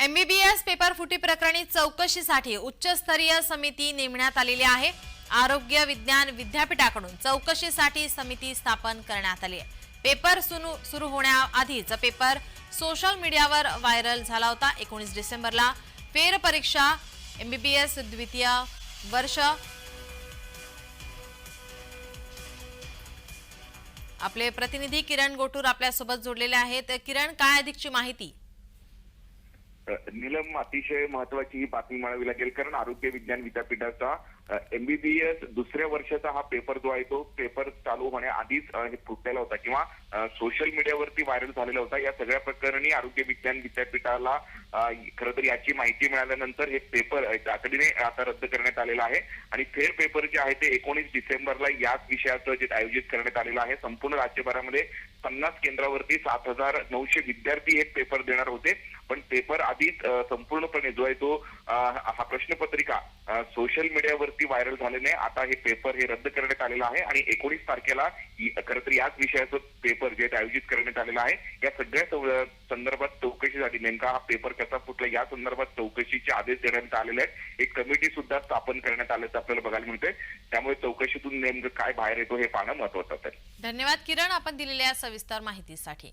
MBBS paper फुटी प्रकरणी चौकशीसाठी उच्चस्तरीय समिती नेमण्यात आलेली आहे. आरोग्य विज्ञान विद्यापीठाकडून चौकशीसाठी समिती स्थापन करण्यात आली आहे. पेपर सुरू सुरू होण्याआधीच पेपर सोशल मीडियावर व्हायरल झाला होता. एकोणीस डिसेंबरला फेरपरीक्षा एमबीबीएस द्वितीय वर्ष. आपले प्रतिनिधी किरण गोटूर आपल्यासोबत जोडलेले आहेत. किरण काय अधिकची माहिती? नीलम अतिशय महत्वाची ही बातमी म्हणावी लागेल कारण आरोग्य विज्ञान विद्यापीठाचा एमबीबीएस दुसऱ्या वर्षाचा हा पेपर जो आहे तो पेपर चालू होण्याआधीच हे फुटलेला होता किंवा सोशल मीडियावरती व्हायरल झालेला होता. या सगळ्या प्रकरणी आरोग्य विज्ञान विद्यापीठाला खरं तर याची माहिती मिळाल्यानंतर हे पेपर तातडीने आता रद्द करण्यात आलेला आहे. आणि फेर पेपर जे आहे ते एकोणीस डिसेंबरला याच विषयाचं जे आयोजित करण्यात आलेलं आहे संपूर्ण राज्यभरामध्ये पन्नास केंद्रावरती सात हजार नऊशे विद्यार्थी हे पेपर देणार होते. पण पेपर आधीच संपूर्णपणे जो आहे तो हा प्रश्नपत्रिका सोशल मीडियावरती व्हायरल झाल्याने आता हे पेपर हे रद्द करण्यात आलेलं आहे आणि एकोणीस तारखेला खरं तर याच विषयाचं पेपर जे आयोजित करण्यात आलेलं आहे. या सगळ्या संदर्भात संदर्भात चौकशीसाठी नेमका हा पेपर कसा फुटला या संदर्भात चौकशीचे आदेश देण्यात आलेले आहेत. एक कमिटी सुद्धा स्थापन करण्यात आल्याचं आपल्याला बघायला मिळतंय. त्यामुळे चौकशीतून नेमकं काय बाहेर येतो हे पाहणं महत्वाचं असेल. धन्यवाद किरण. आपण दिलेल्या सविस्तर माहितीसाठी.